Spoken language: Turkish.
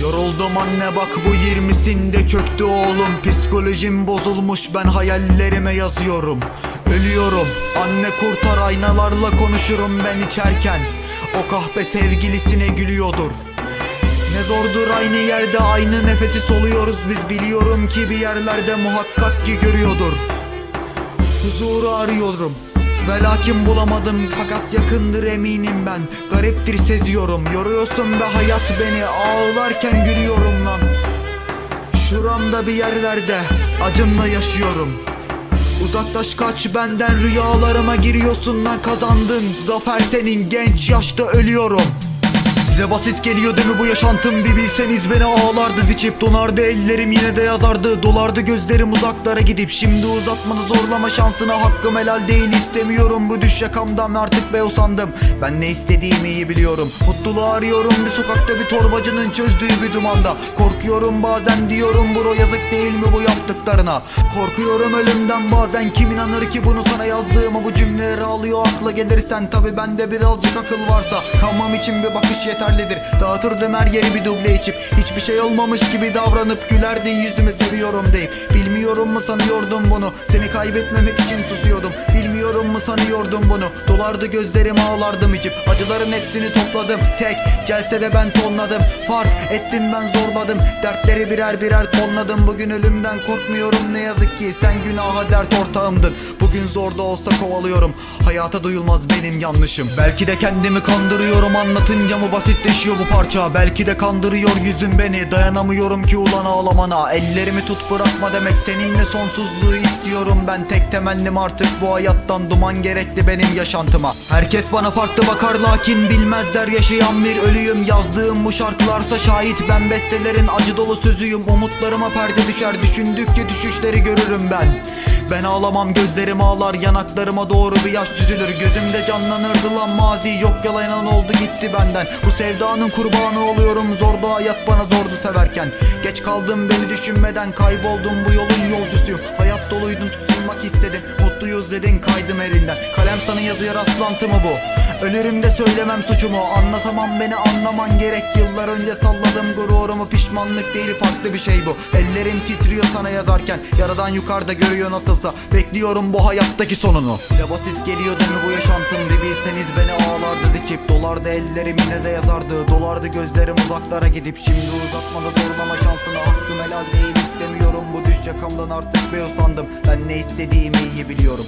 Yoruldum anne bak bu yirmisinde köktü oğlum. Psikolojim bozulmuş ben hayallerime yazıyorum. Ölüyorum anne kurtar aynalarla konuşurum ben içerken. O kahpe sevgilisine gülüyordur. Ne zordur aynı yerde aynı nefesi soluyoruz biz. Biliyorum ki bir yerlerde muhakkak ki görüyordur. Huzuru arıyorum ve lakin bulamadım fakat yakındır eminim ben. Gariptir seziyorum yoruyorsun be hayat beni. Ağlarken gülüyorum lan. Şuramda bir yerlerde acımla yaşıyorum. Uzaklaş kaç benden rüyalarıma giriyorsun lan kazandın. Zafer senin genç yaşta ölüyorum Size basit geliyor değil mi bu yaşantım? Bir bilseniz beni ağlardı ziçip Donardı. Ellerim yine de yazardı dolardı. Gözlerim uzaklara gidip Şimdi uzatmanı zorlama şansına hakkım helal değil. İstemiyorum bu düş yakamdan artık be usandım. Ben ne istediğimi iyi biliyorum. Mutluluğu arıyorum bir sokakta bir torbacının çözdüğü bir dumanda. Korkuyorum bazen diyorum bro yazık değil mi bu yaptıklarına? Korkuyorum ölümden bazen kim inanır ki bunu sana yazdığıma? Bu cümleleri alıyor akla gelirsen Tabi bende birazcık akıl varsa. Kalmam için bir bakış yeterlidir. Dağıtırdım her yeri bir duble içip. Hiçbir şey olmamış gibi davranıp Gülerdin yüzümü seviyorum deyip. Bilmiyorum mu sanıyordum bunu? Seni kaybetmemek için susuyordum. Bilmiyorum mu sanıyordum bunu? Dolardı gözlerim ağlardım içip. Acıların hepsini topladım tek. Celsede ben tonladım. Fark ettim ben zorladım Dertleri birer birer tonladım. Bugün ölümden korkmuyorum. Ne yazık ki Sen günaha dert ortağımdın. Bugün zor da olsa kovalıyorum. Hayata duyulmaz benim yanlışım. Belki de kendimi kandırıyorum. Anlatınca mı basitleşiyor bu parça? Belki de kandırıyor yüzün beni. Dayanamıyorum ki ulan ağlamana. Ellerimi tut bırakma demek Seninle sonsuzluğu istiyorum. Ben Tek temennim artık bu hayattan Duman gerekli benim yaşantıma. Herkes bana farklı bakar lakin Bilmezler yaşayan bir ölüyüm. Yazdığım bu şarkılarsa şahit Ben bestelerin acı dolu sözüyüm. Umutlarıma perde düşer Düşündükçe düşüşleri görürüm ben. Ben ağlamam gözlerim ağlar yanaklarıma doğru bir yaş düzülür Gözümde canlanırdı lan mazi yok yalan oldu gitti benden. Bu sevdanın kurbanı oluyorum zordu hayat bana zordu severken. Geç kaldım beni düşünmeden kayboldum bu yolun yolcusuyum. Hayat doluydun tutulmak istedim mutluyuz dedin kaydım elinden. Kalem sana yazıyor rastlantı mı bu? Ölürüm de söylemem suçumu. Anlatamam beni anlaman gerek. Yıllar önce salladım gururumu. Pişmanlık değil farklı bir şey bu. Ellerim titriyor sana yazarken. Yaradan yukarıda görüyor nasılsa. Bekliyorum bu hayattaki sonunu. Ne basit geliyor değil mi bu yaşantım? Bir bilseniz beni ağlardı zikip. Dolardı ellerim yine de yazardı. Dolardı gözlerim uzaklara gidip. Şimdi uzatmada helal yakamdan artık be usandım Ben ne istediğimi iyi biliyorum